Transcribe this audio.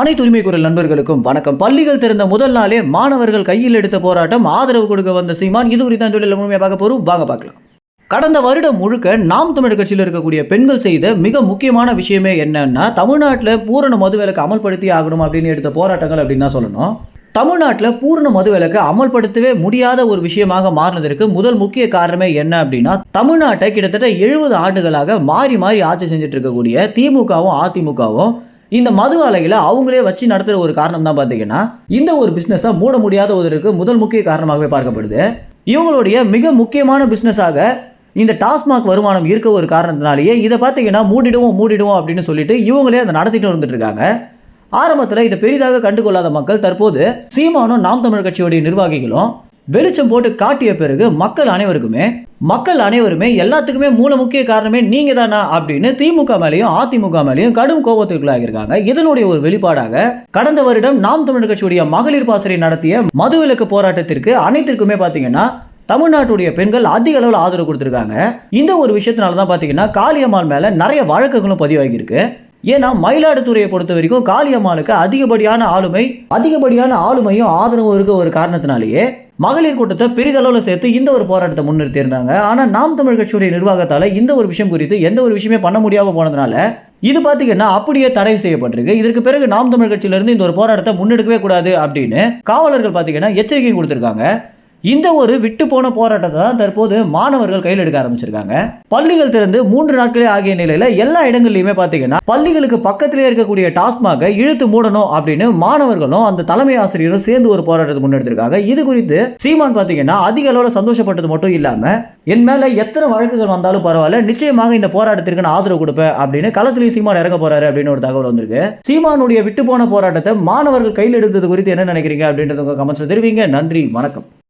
அனைத்து உரிமை குரல் நண்பர்களுக்கும் வணக்கம். பள்ளிகள் திறந்த முதல் நாளே மாணவர்கள் கையில் எடுத்த போராட்டம் ஆதரவு கொடுக்க வந்த சீமான். இது குறித்த தொழில் முழுமையாக பார்க்க போறோம். வாங்க பார்க்கலாம். கடந்த வருடம் முழுக்க நாம் தமிழர் கட்சியில் இருக்கக்கூடிய பெண்கள் செய்த மிக முக்கியமான விஷயமே என்னன்னா தமிழ்நாட்டில் பூரண மதுவிலக்கு அமல்படுத்தி ஆகணும் அப்படின்னு எடுத்த போராட்டங்கள் அப்படின்னு தான் சொல்லணும். தமிழ்நாட்டில் பூரண மதுவிலக்கு அமல்படுத்தவே முடியாத ஒரு விஷயமாக மாறினதற்கு முதல் முக்கிய காரணமே என்ன அப்படின்னா தமிழ்நாட்டை கிட்டத்தட்ட எழுபது ஆண்டுகளாக மாறி மாறி ஆட்சி செஞ்சுட்டு இருக்கக்கூடிய திமுகவும் அதிமுகவும் இந்த மது ஆலையில் அவங்களே வச்சு நடத்துகிற ஒரு காரணம் தான் பார்த்தீங்கன்னா இந்த ஒரு பிஸ்னஸை மூட முடியாத ஒருவருக்கு முதல் முக்கிய காரணமாகவே பார்க்கப்படுது. இவங்களுடைய மிக முக்கியமான பிஸ்னஸாக இந்த டாஸ்மாக் வருமானம் இருக்க ஒரு காரணத்தினாலேயே இதை பார்த்தீங்கன்னா மூடிடுவோம் மூடிடுவோம் அப்படின்னு சொல்லிட்டு இவங்களே அதை நடத்திட்டு வந்துட்டு இருக்காங்க ஆரம்பத்தில் இதை பெரிதாக கண்டுகொள்ளாத மக்கள் தற்போது சீமானும் நாம் தமிழர் கட்சியுடைய நிர்வாகிகளும் வெளிச்சம் போட்டு காட்டிய பிறகு மக்கள் அனைவருக்குமே மக்கள் அனைவருமே எல்லாத்துக்குமே மூல முக்கிய காரணமே நீங்க தானா அப்படின்னு திமுக மேலேயும் அதிமுக மேலேயும் கடும் கோபத்துக்குள்ளாகியிருக்காங்க இதனுடைய ஒரு வெளிப்பாடாக கடந்த வருடம் நாம் தமிழர் கட்சியுடைய மகளிர் பாசறை நடத்திய மதுவிலக்கு போராட்டத்திற்கு அனைத்திற்குமே பார்த்தீங்கன்னா தமிழ்நாட்டுடைய பெண்கள் அதிக அளவில் ஆதரவு கொடுத்துருக்காங்க. இந்த ஒரு விஷயத்தினால தான் பார்த்தீங்கன்னா காளியம்மாள் மேலே நிறைய வழக்குகளும் பதிவாகியிருக்கு. ஏன்னா மயிலாடுதுறையை பொறுத்த வரைக்கும் காளியம்மாளுக்கு அதிகப்படியான ஆளுமை அதிகப்படியான ஆளுமையும் ஆதரவும் இருக்க ஒரு காரணத்தினாலேயே மகளிர் கூட்டத்தை பெரிதளவில் சேர்த்து இந்த ஒரு போராட்டத்தை முன்னிறுத்தியிருந்தாங்க. ஆனால் நாம் தமிழ் கட்சியுடைய நிர்வாகத்தால் இந்த ஒரு விஷயம் குறித்து எந்த ஒரு விஷயமே பண்ண முடியாமல் போனதுனால இது பார்த்தீங்கன்னா அப்படியே தடை செய்யப்பட்டிருக்கு. இதற்கு பிறகு நாம் தமிழ் கட்சியிலிருந்து இந்த ஒரு போராட்டத்தை முன்னெடுக்கவே கூடாது அப்படின்னு காவலர்கள் பார்த்தீங்கன்னா எச்சரிக்கை கொடுத்துருக்காங்க. இந்த ஒரு விட்டு போன போராட்டத்தை தான் தற்போது மாணவர்கள் கையில் எடுக்க ஆரம்பிச்சிருக்காங்க. பள்ளிகள் திறந்து மூன்று நாட்களே ஆகிய நிலையில எல்லா இடங்கள்லையுமே பார்த்தீங்கன்னா பள்ளிகளுக்கு பக்கத்திலே இருக்கக்கூடிய டாஸ்மாக இழுத்து மூடணும் அப்படின்னு மாணவர்களும் அந்த தலைமை ஆசிரியரும் சேர்ந்து ஒரு போராட்டத்தை முன்னெடுத்திருக்காங்க. இது குறித்து சீமான் பார்த்தீங்கன்னா அதிக அளவில் சந்தோஷப்பட்டது மட்டும் இல்லாம என் மேல எத்தனை வழக்குகள் வந்தாலும் பரவாயில்ல நிச்சயமாக இந்த போராட்டத்திற்கு நான் ஆதரவு கொடுப்பேன் அப்படின்னு களத்திலேயே சீமான் இறங்க போறாரு அப்படின்னு ஒரு தகவல் வந்திருக்கு. சீமானுடைய விட்டு போன போராட்டத்தை மாணவர்கள் கையில் எடுத்தது குறித்து என்ன நினைக்கிறீங்க அப்படின்றத உங்க கமெண்ட்ஸ் தெரிவிங்க. நன்றி வணக்கம்.